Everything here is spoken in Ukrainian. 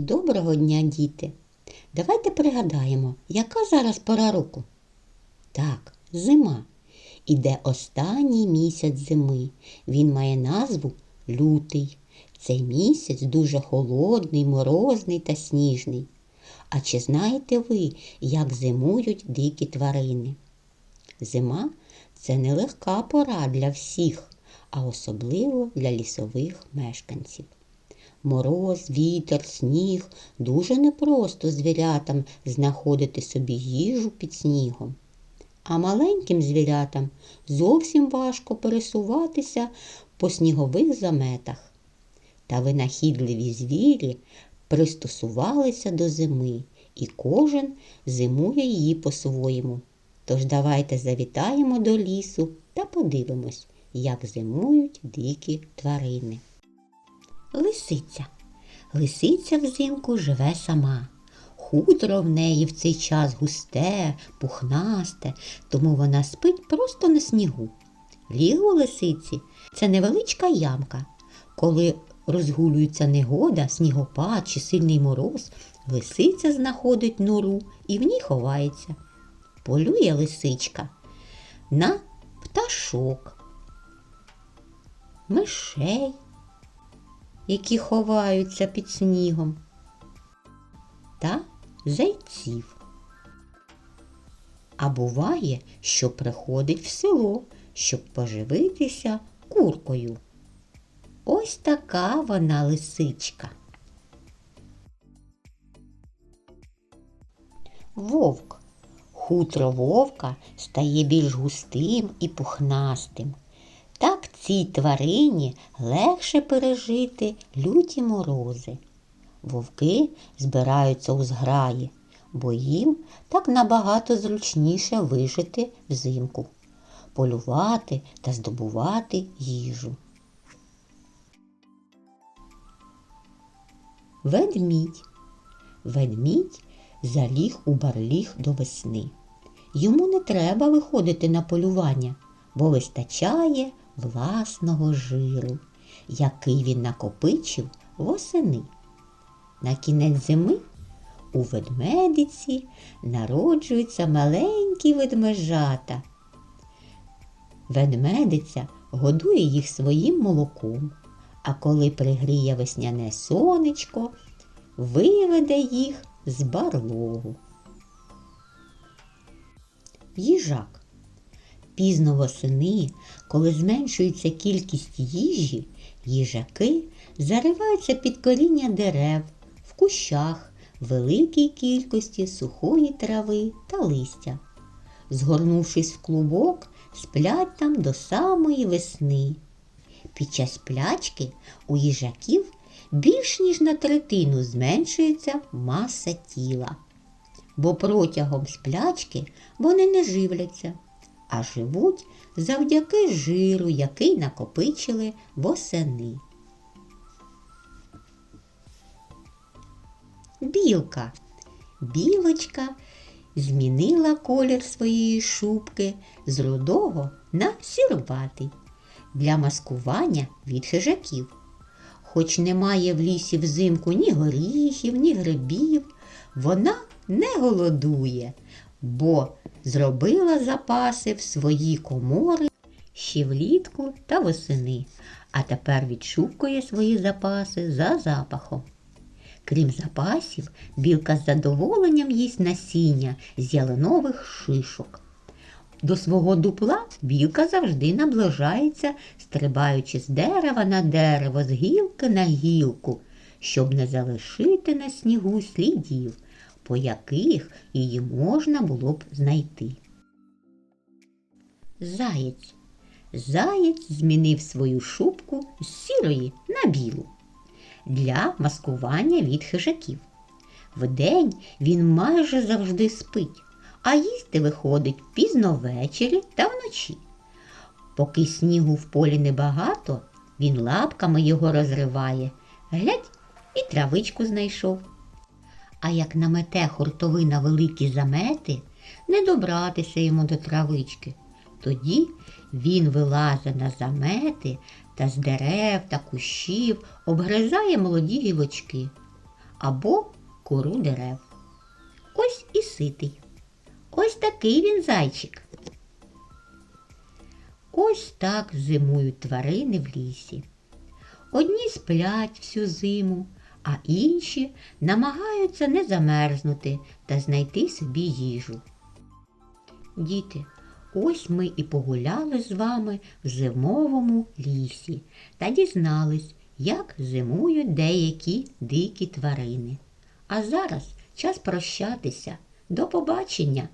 Доброго дня, діти! Давайте пригадаємо, яка зараз пора року? Так, зима. Іде останній місяць зими. Він має назву лютий. Цей місяць дуже холодний, морозний та сніжний. А чи знаєте ви, як зимують дикі тварини? Зима це нелегка пора для всіх, а особливо для лісових мешканців. Мороз, вітер, сніг дуже непросто звірятам знаходити собі їжу під снігом. А маленьким звірятам зовсім важко пересуватися по снігових заметах. Та винахідливі звірі пристосувалися до зими, і кожен зимує її по-своєму. Тож давайте завітаємо до лісу та подивимось, як зимують дикі тварини. Лисиця. Лисиця взимку живе сама. Хутро в неї в цей час густе, пухнасте, тому вона спить просто на снігу. Ліго лисиці це невеличка ямка. Коли розгулюється негода, снігопад чи сильний мороз, лисиця знаходить нору і в ній ховається. Полює лисичка на пташок, мишей, які ховаються під снігом, та зайців. А буває, що приходить в село, щоб поживитися куркою. Ось така вона лисичка. Вовк. Хутро вовка стає більш густим і пухнастим. Так цій тварині легше пережити люті морози. Вовки збираються у зграї, бо їм так набагато зручніше вижити взимку, полювати та здобувати їжу. Ведмідь. Ведмідь заліг у барліг до весни. Йому не треба виходити на полювання, бо вистачає власного жиру, який він накопичив восени. На кінець зими у ведмедиці народжуються маленькі ведмежата. Ведмедиця годує їх своїм молоком, а коли пригріє весняне сонечко, виведе їх з барлогу. Їжак. Пізно восени, коли зменшується кількість їжі, їжаки зариваються під коріння дерев, в кущах, великій кількості сухої трави та листя. Згорнувшись в клубок, сплять там до самої весни. Під час сплячки у їжаків більш ніж на третину зменшується маса тіла, бо протягом сплячки вони не живляться, а живуть завдяки жиру, який накопичили восени. Білка. Білочка змінила колір своєї шубки з рудого на сіруватий для маскування від хижаків. Хоч немає в лісі взимку ні горіхів, ні грибів, вона не голодує, бо зробила запаси в свої комори ще влітку та восени, а тепер відшукує свої запаси за запахом. Крім запасів, білка з задоволенням їсть насіння з ялинових шишок. До свого дупла білка завжди наближається, стрибаючи з дерева на дерево, з гілки на гілку, щоб не залишити на снігу слідів, по яких її можна було б знайти. Заєць. Заєць змінив свою шубку з сірої на білу для маскування від хижаків. Вдень він майже завжди спить, а їсти виходить пізно ввечері та вночі. Поки снігу в полі небагато, він лапками його розриває. Глядь, і травичку знайшов. А як намете хуртовина великі замети, не добратися йому до травички. Тоді він вилазить на замети та з дерев та кущів обгризає молоді гілочки. або кору дерев. Ось і ситий. Ось такий він зайчик. Ось так зимують тварини в лісі. Одні сплять всю зиму, а інші намагаються не замерзнути та знайти собі їжу. Діти, ось ми і погуляли з вами в зимовому лісі та дізнались, як зимують деякі дикі тварини. А зараз час прощатися. До побачення!